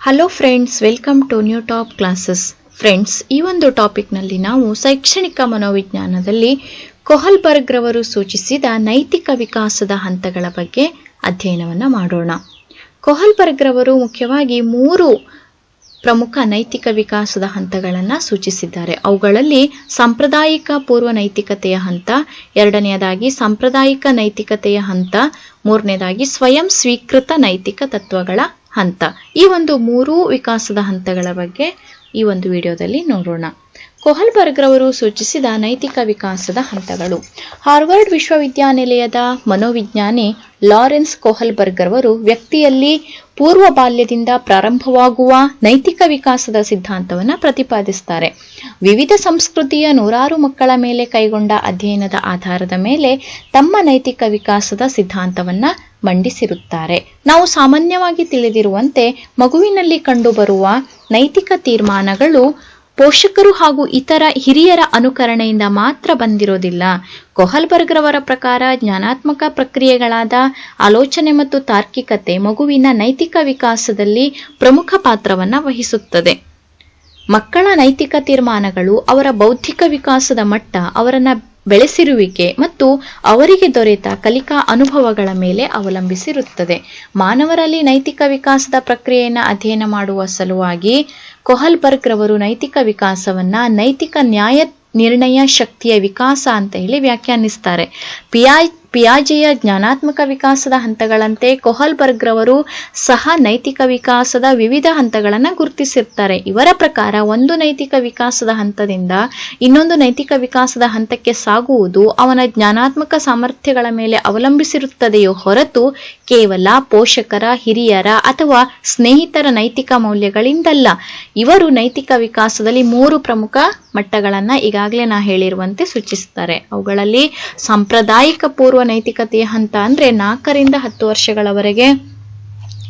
Hello friends welcome to new top classes friends ಈ ಒಂದು ಟಾಪಿಕ್ನಲ್ಲಿ ನಾವು ಶೈಕ್ಷಣಿಕ ಮನೋವಿಜ್ಞಾನದಲ್ಲಿ ಕೊಹಲ್ಬರ್ಗ್ ರವರು ಸೂಚಿಸಿದ ನೈತಿಕ ವಿಕಾಸದ ಹಂತಗಳ ಬಗ್ಗೆ ಅಧ್ಯಯನವನ್ನು ಮಾಡೋಣ. ಕೊಹಲ್ಬರ್ಗ್ ರವರು ಮುಖ್ಯವಾಗಿ ಮೂರು ಪ್ರಮುಖ ನೈತಿಕ ವಿಕಾಸದ ಹಂತಗಳನ್ನು ಸೂಚಿಸಿದ್ದಾರೆ. ಅವುಗಳಲ್ಲಿ ಸಾಂಪ್ರದಾಯಿಕ ಪೂರ್ವ ನೈತಿಕತೆಯ ಹಂತ, ಎರಡನೆಯದಾಗಿ ಸಾಂಪ್ರದಾಯಿಕ ನೈತಿಕತೆಯ ಹಂತ, ಮೂರನೇದಾಗಿ ಸ್ವಯಂ ಸ್ವೀಕೃತ ನೈತಿಕ ತತ್ವಗಳ ಹಂತ. ಈ ಒಂದು ಮೂರೂ ವಿಕಾಸದ ಹಂತಗಳ ಬಗ್ಗೆ ಈ ಒಂದು ವಿಡಿಯೋದಲ್ಲಿ ನೋಡೋಣ. ಕೊಹಲ್ಬರ್ಗ್ ರವರು ಸೂಚಿಸಿದ ನೈತಿಕ ವಿಕಾಸದ ಹಂತಗಳು. ಹಾರ್ವರ್ಡ್ ವಿಶ್ವವಿದ್ಯಾನಿಲಯದ ಮನೋವಿಜ್ಞಾನಿ ಲಾರೆನ್ಸ್ ಕೊಹಲ್ಬರ್ಗ್ ರವರು ವ್ಯಕ್ತಿಯಲ್ಲಿ ಪೂರ್ವ ಬಾಲ್ಯದಿಂದ ಪ್ರಾರಂಭವಾಗುವ ನೈತಿಕ ವಿಕಾಸದ ಸಿದ್ಧಾಂತವನ್ನು ಪ್ರತಿಪಾದಿಸ್ತಾರೆ. ವಿವಿಧ ಸಂಸ್ಕೃತಿಯ ನೂರಾರು ಮಕ್ಕಳ ಮೇಲೆ ಕೈಗೊಂಡ ಅಧ್ಯಯನದ ಆಧಾರದ ಮೇಲೆ ತಮ್ಮ ನೈತಿಕ ವಿಕಾಸದ ಸಿದ್ಧಾಂತವನ್ನ ಮಂಡಿಸಿರುತ್ತಾರೆ. ನಾವು ಸಾಮಾನ್ಯವಾಗಿ ತಿಳಿದಿರುವಂತೆ ಮಗುವಿನಲ್ಲಿ ಕಂಡುಬರುವ ನೈತಿಕ ತೀರ್ಮಾನಗಳು ಪೋಷಕರು ಹಾಗೂ ಇತರ ಹಿರಿಯರ ಅನುಕರಣೆಯಿಂದ ಮಾತ್ರ ಬಂದಿರೋದಿಲ್ಲ. ಕೊಹಲ್ಬರ್ಗ್ ರವರ ಪ್ರಕಾರ ಜ್ಞಾನಾತ್ಮಕ ಪ್ರಕ್ರಿಯೆಗಳಾದ ಆಲೋಚನೆ ಮತ್ತು ತಾರ್ಕಿಕತೆ ಮಗುವಿನ ನೈತಿಕ ವಿಕಾಸದಲ್ಲಿ ಪ್ರಮುಖ ಪಾತ್ರವನ್ನು ವಹಿಸುತ್ತದೆ. ಮಕ್ಕಳ ನೈತಿಕ ತೀರ್ಮಾನಗಳು ಅವರ ಬೌದ್ಧಿಕ ವಿಕಾಸದ ಮಟ್ಟ ಅವರನ್ನ ಬೆಳೆಸಿರುವಿಕೆ ಮತ್ತು ಅವರಿಗೆ ದೊರೆತ ಕಲಿಕಾ ಅನುಭವಗಳ ಮೇಲೆ ಅವಲಂಬಿಸಿರುತ್ತದೆ. ಮಾನವರಲ್ಲಿ ನೈತಿಕ ವಿಕಾಸದ ಪ್ರಕ್ರಿಯೆಯನ್ನು ಅಧ್ಯಯನ ಮಾಡುವ ಸಲುವಾಗಿ ಕೊಹಲ್ಬರ್ಗ್ ರವರು ನೈತಿಕ ವಿಕಾಸವನ್ನ ನೈತಿಕ ನ್ಯಾಯ ನಿರ್ಣಯ ಶಕ್ತಿಯ ವಿಕಾಸ ಅಂತ ಹೇಳಿ ವ್ಯಾಖ್ಯಾನಿಸ್ತಾರೆ. ಪಿಯಾ ಪಿಯಾಜೆಯ ಜ್ಞಾನಾತ್ಮಕ ವಿಕಾಸದ ಹಂತಗಳಂತೆ ಕೊಹಲ್ಬರ್ಗ್ ರವರು ಸಹ ನೈತಿಕ ವಿಕಾಸದ ವಿವಿಧ ಹಂತಗಳನ್ನು ಗುರುತಿಸಿರ್ತಾರೆ. ಇವರ ಪ್ರಕಾರ ಒಂದು ನೈತಿಕ ವಿಕಾಸದ ಹಂತದಿಂದ ಇನ್ನೊಂದು ನೈತಿಕ ವಿಕಾಸದ ಹಂತಕ್ಕೆ ಸಾಗುವುದು ಅವನ ಜ್ಞಾನಾತ್ಮಕ ಸಾಮರ್ಥ್ಯಗಳ ಮೇಲೆ ಅವಲಂಬಿಸಿರುತ್ತದೆಯೋ ಹೊರತು ಕೇವಲ ಪೋಷಕರ, ಹಿರಿಯರ ಅಥವಾ ಸ್ನೇಹಿತರ ನೈತಿಕ ಮೌಲ್ಯಗಳಿಂದಲ್ಲ. ಇವರು ನೈತಿಕ ವಿಕಾಸದಲ್ಲಿ ಮೂರು ಪ್ರಮುಖ ಮಟ್ಟಗಳನ್ನ ಈಗಾಗಲೇ ನಾ ಹೇಳಿರುವಂತೆ ಸೂಚಿಸುತ್ತಾರೆ. ಅವುಗಳಲ್ಲಿ ಸಾಂಪ್ರದಾಯಿಕ ಪೂರ್ವ ನೈತಿಕತೆಯ ಹಂತ ಅಂದ್ರೆ ನಾಲ್ಕರಿಂದ ಹತ್ತು ವರ್ಷಗಳವರೆಗೆ.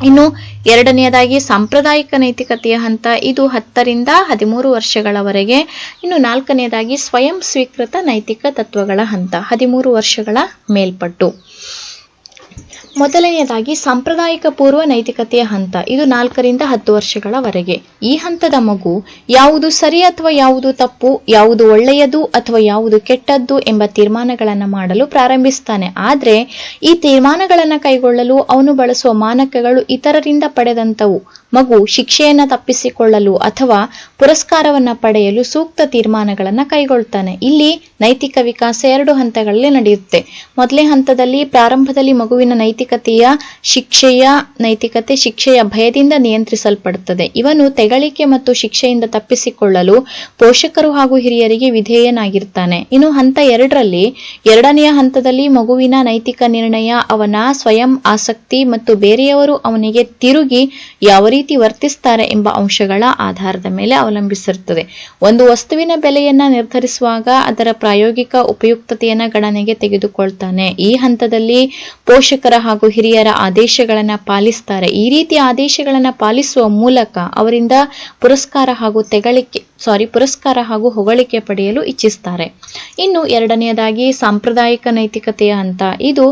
ಇನ್ನು ಎರಡನೆಯದಾಗಿ ಸಾಂಪ್ರದಾಯಿಕ ನೈತಿಕತೆಯ ಹಂತ ಇದು ಹತ್ತರಿಂದ ಹದಿಮೂರು ವರ್ಷಗಳವರೆಗೆ. ಇನ್ನು ನಾಲ್ಕನೆಯದಾಗಿ ಸ್ವಯಂ ಸ್ವೀಕೃತ ನೈತಿಕ ತತ್ವಗಳ ಹಂತ ಹದಿಮೂರು ವರ್ಷಗಳ ಮೇಲ್ಪಟ್ಟು. ಮೊದಲನೆಯದಾಗಿ ಸಾಂಪ್ರದಾಯಿಕ ಪೂರ್ವ ನೈತಿಕತೆಯ ಹಂತ. ಇದು ನಾಲ್ಕರಿಂದ ಹತ್ತು ವರ್ಷಗಳವರೆಗೆ. ಈ ಹಂತದ ಮಗು ಯಾವುದು ಸರಿ ಅಥವಾ ಯಾವುದು ತಪ್ಪು, ಯಾವುದು ಒಳ್ಳೆಯದು ಅಥವಾ ಯಾವುದು ಕೆಟ್ಟದ್ದು ಎಂಬ ತೀರ್ಮಾನಗಳನ್ನು ಮಾಡಲು ಪ್ರಾರಂಭಿಸ್ತಾನೆ. ಆದರೆ ಈ ತೀರ್ಮಾನಗಳನ್ನು ಕೈಗೊಳ್ಳಲು ಅವನು ಬಳಸುವ ಮಾನಕಗಳು ಇತರರಿಂದ ಪಡೆದಂತವು ಮಗು ಶಿಕ್ಷೆಯನ್ನ ತಪ್ಪಿಸಿಕೊಳ್ಳಲು ಅಥವಾ ಪುರಸ್ಕಾರವನ್ನ ಪಡೆಯಲು ಸೂಕ್ತ ತೀರ್ಮಾನಗಳನ್ನು ಕೈಗೊಳ್ತಾನೆ. ಇಲ್ಲಿ ನೈತಿಕ ವಿಕಾಸ ಎರಡು ಹಂತಗಳಲ್ಲಿ ನಡೆಯುತ್ತೆ. ಮೊದಲೇ ಹಂತದಲ್ಲಿ ಪ್ರಾರಂಭದಲ್ಲಿ ಮಗುವಿನ ನೈತಿಕತೆಯ ಶಿಕ್ಷೆಯ, ನೈತಿಕತೆ ಶಿಕ್ಷೆಯ ಭಯದಿಂದ ನಿಯಂತ್ರಿಸಲ್ಪಡುತ್ತದೆ. ಇವನು ತೆಗಳಿಕೆ ಮತ್ತು ಶಿಕ್ಷೆಯಿಂದ ತಪ್ಪಿಸಿಕೊಳ್ಳಲು ಪೋಷಕರು ಹಾಗೂ ಹಿರಿಯರಿಗೆ ವಿಧೇಯನಾಗಿರ್ತಾನೆ. ಇನ್ನು ಹಂತ ಎರಡರಲ್ಲಿ, ಎರಡನೆಯ ಹಂತದಲ್ಲಿ ಮಗುವಿನ ನೈತಿಕ ನಿರ್ಣಯ ಅವನ ಸ್ವಯಂ ಆಸಕ್ತಿ ಮತ್ತು ಬೇರೆಯವರು ಅವನಿಗೆ ತಿರುಗಿ ಯಾವ ರೀತಿ ವರ್ತಿಸ್ತಾರೆ ಎಂಬ ಅಂಶಗಳ ಆಧಾರದ ಮೇಲೆ ಅವಲಂಬಿಸಿರುತ್ತದೆ. ಒಂದು ವಸ್ತುವಿನ ಬೆಲೆಯನ್ನ ನಿರ್ಧರಿಸುವಾಗ ಅದರ ಪ್ರಾಯೋಗಿಕ ಉಪಯುಕ್ತತೆಯನ್ನ ಗಣನೆಗೆ ತೆಗೆದುಕೊಳ್ತಾನೆ. ಈ ಹಂತದಲ್ಲಿ ಪೋಷಕರ ಹಾಗೂ ಹಿರಿಯರ ಆದೇಶಗಳನ್ನ ಪಾಲಿಸ್ತಾರೆ. ಈ ರೀತಿ ಆದೇಶಗಳನ್ನ ಪಾಲಿಸುವ ಮೂಲಕ ಅವರಿಂದ ಪುರಸ್ಕಾರ ಹಾಗೂ ತೆಗಳಿಕೆ ಸಾರಿ ಪುರಸ್ಕಾರ ಹಾಗೂ ಹೊಗಳಿಕೆ ಪಡೆಯಲು ಇಚ್ಛಿಸ್ತಾರೆ. ಇನ್ನು ಎರಡನೆಯದಾಗಿ ಸಾಂಪ್ರದಾಯಿಕ ನೈತಿಕತೆಯ ಹಂತ. ಇದು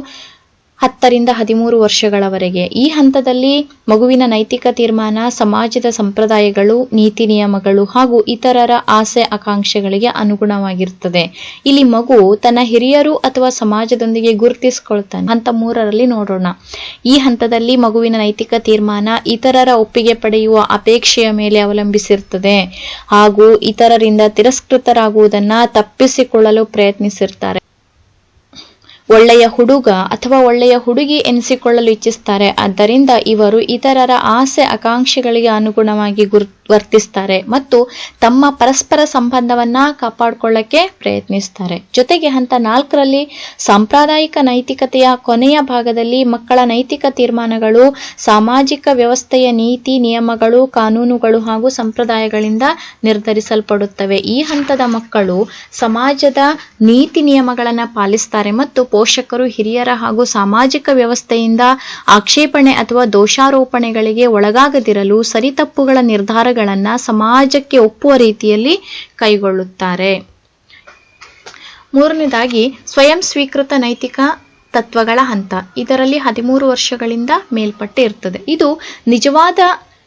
ಹತ್ತರಿಂದ ಹದಿಮೂರು ವರ್ಷಗಳವರೆಗೆ. ಈ ಹಂತದಲ್ಲಿ ಮಗುವಿನ ನೈತಿಕ ತೀರ್ಮಾನ, ಸಮಾಜದ ಸಂಪ್ರದಾಯಗಳು, ನೀತಿ ನಿಯಮಗಳು ಹಾಗೂ ಇತರರ ಆಸೆ ಆಕಾಂಕ್ಷೆಗಳಿಗೆ ಅನುಗುಣವಾಗಿರುತ್ತದೆ. ಇಲ್ಲಿ ಮಗು ತನ್ನ ಹಿರಿಯರು ಅಥವಾ ಸಮಾಜದೊಂದಿಗೆ ಗುರುತಿಸಿಕೊಳ್ತಾನೆ. ಹಂತ ಮೂರರಲ್ಲಿ ನೋಡೋಣ. ಈ ಹಂತದಲ್ಲಿ ಮಗುವಿನ ನೈತಿಕ ತೀರ್ಮಾನ ಇತರರ ಒಪ್ಪಿಗೆ ಪಡೆಯುವ ಅಪೇಕ್ಷೆಯ ಮೇಲೆ ಅವಲಂಬಿಸಿರುತ್ತದೆ ಹಾಗೂ ಇತರರಿಂದ ತಿರಸ್ಕೃತರಾಗುವುದನ್ನ ತಪ್ಪಿಸಿಕೊಳ್ಳಲು ಪ್ರಯತ್ನಿಸಿರ್ತಾರೆ. ಒಳ್ಳೆಯ ಹುಡುಗ ಅಥವಾ ಒಳ್ಳೆಯ ಹುಡುಗಿ ಎನಿಸಿಕೊಳ್ಳಲು ಇಚ್ಛಿಸ್ತಾರೆ. ಆದ್ದರಿಂದ ಇವರು ಇತರರ ಆಸೆ ಆಕಾಂಕ್ಷೆಗಳಿಗೆ ಅನುಗುಣವಾಗಿ ಗುರ್, ವರ್ತಿಸ್ತಾರೆ ಮತ್ತು ತಮ್ಮ ಪರಸ್ಪರ ಸಂಬಂಧವನ್ನ ಕಾಪಾಡಿಕೊಳ್ಳಕ್ಕೆ ಪ್ರಯತ್ನಿಸ್ತಾರೆ. ಜೊತೆಗೆ ಹಂತ ನಾಲ್ಕರಲ್ಲಿ ಸಾಂಪ್ರದಾಯಿಕ ನೈತಿಕತೆಯ ಕೊನೆಯ ಭಾಗದಲ್ಲಿ ಮಕ್ಕಳ ನೈತಿಕ ತೀರ್ಮಾನಗಳು, ಸಾಮಾಜಿಕ ವ್ಯವಸ್ಥೆಯ ನೀತಿ, ನಿಯಮಗಳು, ಕಾನೂನುಗಳು ಹಾಗೂ ಸಂಪ್ರದಾಯಗಳಿಂದ ನಿರ್ಧರಿಸಲ್ಪಡುತ್ತವೆ. ಈ ಹಂತದ ಮಕ್ಕಳು ಸಮಾಜದ ನೀತಿ ನಿಯಮಗಳನ್ನು ಪಾಲಿಸ್ತಾರೆ ಮತ್ತು ಪೋಷಕರು, ಹಿರಿಯರ ಹಾಗೂ ಸಾಮಾಜಿಕ ವ್ಯವಸ್ಥೆಯಿಂದ ಆಕ್ಷೇಪಣೆ ಅಥವಾ ದೋಷಾರೋಪಣೆಗಳಿಗೆ ಒಳಗಾಗದಿರಲು ಸರಿತಪ್ಪುಗಳ ನಿರ್ಧಾರಗಳನ್ನ ಸಮಾಜಕ್ಕೆ ಒಪ್ಪುವ ರೀತಿಯಲ್ಲಿ ಕೈಗೊಳ್ಳುತ್ತಾರೆ. ಮೂರನೇದಾಗಿ, ಸ್ವಯಂ ಸ್ವೀಕೃತ ನೈತಿಕ ತತ್ವಗಳ ಹಂತ. ಇದರಲ್ಲಿ ಹದಿಮೂರು ವರ್ಷಗಳಿಂದ ಮೇಲ್ಪಟ್ಟೆ ಇರ್ತದೆ. ಇದು ನಿಜವಾದ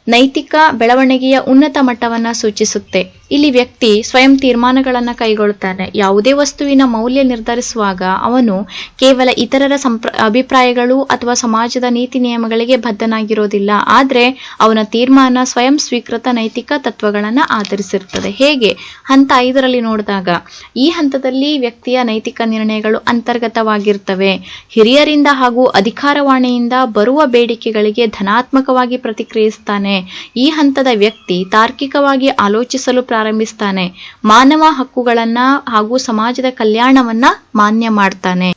ನೈತಿಕ ಬೆಳವಣಿಗೆಯ ಉನ್ನತ ಮಟ್ಟವನ್ನ ಸೂಚಿಸುತ್ತೆ. ಇಲ್ಲಿ ವ್ಯಕ್ತಿ ಸ್ವಯಂ ತೀರ್ಮಾನಗಳನ್ನು ಕೈಗೊಳ್ಳುತ್ತಾನೆ ಯಾವುದೇ ವಸ್ತುವಿನ ಮೌಲ್ಯ ನಿರ್ಧರಿಸುವಾಗ ಅವನು ಕೇವಲ ಇತರರ ಸಂಪ್ರ, ಅಭಿಪ್ರಾಯಗಳು ಅಥವಾ ಸಮಾಜದ ನೀತಿ ನಿಯಮಗಳಿಗೆ ಬದ್ಧನಾಗಿರೋದಿಲ್ಲ. ಆದ್ರೆ ಅವನ ತೀರ್ಮಾನ ಸ್ವಯಂ ಸ್ವೀಕೃತ ನೈತಿಕ ತತ್ವಗಳನ್ನ ಆಧರಿಸಿರುತ್ತದೆ ಹೇಗೆ? ಹಂತ ಐದರಲ್ಲಿ ನೋಡಿದಾಗ, ಈ ಹಂತದಲ್ಲಿ ವ್ಯಕ್ತಿಯ ನೈತಿಕ ನಿರ್ಣಯಗಳು ಅಂತರ್ಗತವಾಗಿರ್ತವೆ. ಹಿರಿಯರಿಂದ ಹಾಗೂ ಅಧಿಕಾರವಾಣಿಯಿಂದ ಬರುವ ಬೇಡಿಕೆಗಳಿಗೆ ಧನಾತ್ಮಕವಾಗಿ ಪ್ರತಿಕ್ರಿಯಿಸ್ತಾನೆ. ಈ ಹಂತದ ವ್ಯಕ್ತಿ ತಾರ್ಕಿಕವಾಗಿ ಆಲೋಚಿಸಲು ಪ್ರಾರಂಭಿಸ್ತಾನೆ. ಮಾನವ ಹಕ್ಕುಗಳನ್ನ ಹಾಗೂ ಸಮಾಜದ ಕಲ್ಯಾಣವನ್ನ ಮಾನ್ಯ ಮಾಡ್ತಾನೆ.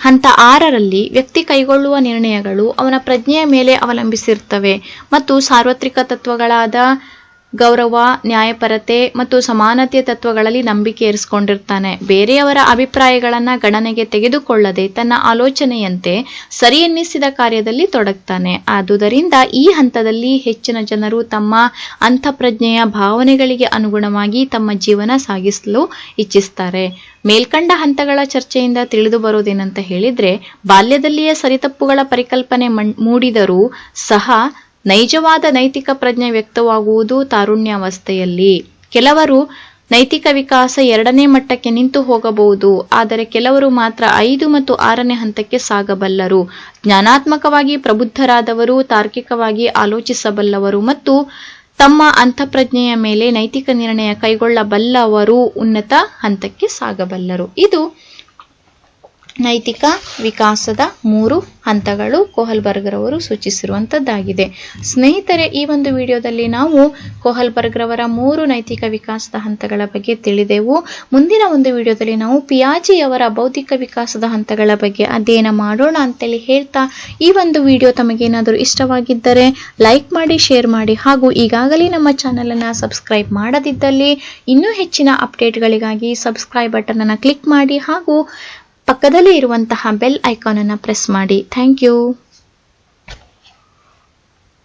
ಹಂತ ಆರರಲ್ಲಿ ವ್ಯಕ್ತಿ ಕೈಗೊಳ್ಳುವ ನಿರ್ಣಯಗಳು ಅವನ ಪ್ರಜ್ಞೆಯ ಮೇಲೆ ಅವಲಂಬಿಸಿರ್ತವೆ. ಮತ್ತು ಸಾರ್ವತ್ರಿಕ ತತ್ವಗಳಾದ ಗೌರವ, ನ್ಯಾಯಪರತೆ ಮತ್ತು ಸಮಾನತೆಯ ತತ್ವಗಳಲ್ಲಿ ನಂಬಿಕೆ ಇರಿಸಿಕೊಂಡಿರ್ತಾನೆ. ಬೇರೆಯವರ ಅಭಿಪ್ರಾಯಗಳನ್ನು ಗಣನೆಗೆ ತೆಗೆದುಕೊಳ್ಳದೆ ತನ್ನ ಆಲೋಚನೆಯಂತೆ ಸರಿಯೆನ್ನಿಸಿದ ಕಾರ್ಯದಲ್ಲಿ ತೊಡಗ್ತಾನೆ. ಆದುದರಿಂದ ಈ ಹಂತದಲ್ಲಿ ಹೆಚ್ಚಿನ ಜನರು ತಮ್ಮ ಅಂತಃಪ್ರಜ್ಞೆಯ ಭಾವನೆಗಳಿಗೆ ಅನುಗುಣವಾಗಿ ತಮ್ಮ ಜೀವನ ಸಾಗಿಸಲು ಇಚ್ಛಿಸ್ತಾರೆ. ಮೇಲ್ಕಂಡ ಹಂತಗಳ ಚರ್ಚೆಯಿಂದ ತಿಳಿದು ಬರೋದೇನಂತ ಹೇಳಿದ್ರೆ, ಬಾಲ್ಯದಲ್ಲಿಯೇ ಸರಿತಪ್ಪುಗಳ ಪರಿಕಲ್ಪನೆ ಮೂಡಿದರೂ ಸಹ ನೈಜವಾದ ನೈತಿಕ ಪ್ರಜ್ಞೆ ವ್ಯಕ್ತವಾಗುವುದು ತಾರುಣ್ಯಾವಸ್ಥೆಯಲ್ಲಿ. ಕೆಲವರು ನೈತಿಕ ವಿಕಾಸ ಎರಡನೇ ಮಟ್ಟಕ್ಕೆ ನಿಂತು ಹೋಗಬಹುದು, ಆದರೆ ಕೆಲವರು ಮಾತ್ರ ಐದು ಮತ್ತು ಆರನೇ ಹಂತಕ್ಕೆ ಸಾಗಬಲ್ಲರು. ಜ್ಞಾನಾತ್ಮಕವಾಗಿ ಪ್ರಬುದ್ಧರಾದವರು ತಾರ್ಕಿಕವಾಗಿ ಆಲೋಚಿಸಬಲ್ಲವರು ಮತ್ತು ತಮ್ಮ ಅಂತಃಪ್ರಜ್ಞೆಯ ಮೇಲೆ ನೈತಿಕ ನಿರ್ಣಯ ಕೈಗೊಳ್ಳಬಲ್ಲವರು ಉನ್ನತ ಹಂತಕ್ಕೆ ಸಾಗಬಲ್ಲರು. ಇದು ನೈತಿಕ ವಿಕಾಸದ ಮೂರು ಹಂತಗಳು ಕೋಹಲ್ಬರ್ಗ್ರವರು ಸೂಚಿಸಿರುವಂಥದ್ದಾಗಿದೆ ಸ್ನೇಹಿತರೆ, ಈ ಒಂದು ವಿಡಿಯೋದಲ್ಲಿ ನಾವು ಕೋಹಲ್ಬರ್ಗ್ರವರ ಮೂರು ನೈತಿಕ ವಿಕಾಸದ ಹಂತಗಳ ಬಗ್ಗೆ ತಿಳಿದೆವು. ಮುಂದಿನ ಒಂದು ವಿಡಿಯೋದಲ್ಲಿ ನಾವು ಪಿಯಾಜಿಯವರ ಬೌದ್ಧಿಕ ವಿಕಾಸದ ಹಂತಗಳ ಬಗ್ಗೆ ಅಧ್ಯಯನ ಮಾಡೋಣ ಅಂತೇಳಿ ಹೇಳ್ತಾ ಈ ಒಂದು ವಿಡಿಯೋ ತಮಗೇನಾದರೂ ಇಷ್ಟವಾಗಿದ್ದರೆ ಲೈಕ್ ಮಾಡಿ, ಶೇರ್ ಮಾಡಿ ಹಾಗೂ ಈಗಾಗಲೇ ನಮ್ಮ ಚಾನಲನ್ನು ಸಬ್ಸ್ಕ್ರೈಬ್ ಮಾಡದಿದ್ದಲ್ಲಿ ಇನ್ನೂ ಹೆಚ್ಚಿನ ಅಪ್ಡೇಟ್ಗಳಿಗಾಗಿ ಸಬ್ಸ್ಕ್ರೈಬ್ ಬಟನನ್ನು ಕ್ಲಿಕ್ ಮಾಡಿ ಹಾಗೂ ಪಕ್ಕದಲ್ಲೇ ಇರುವಂತಹ ಬೆಲ್ ಐಕಾನ್ ಅನ್ನು ಪ್ರೆಸ್ ಮಾಡಿ. Thank you.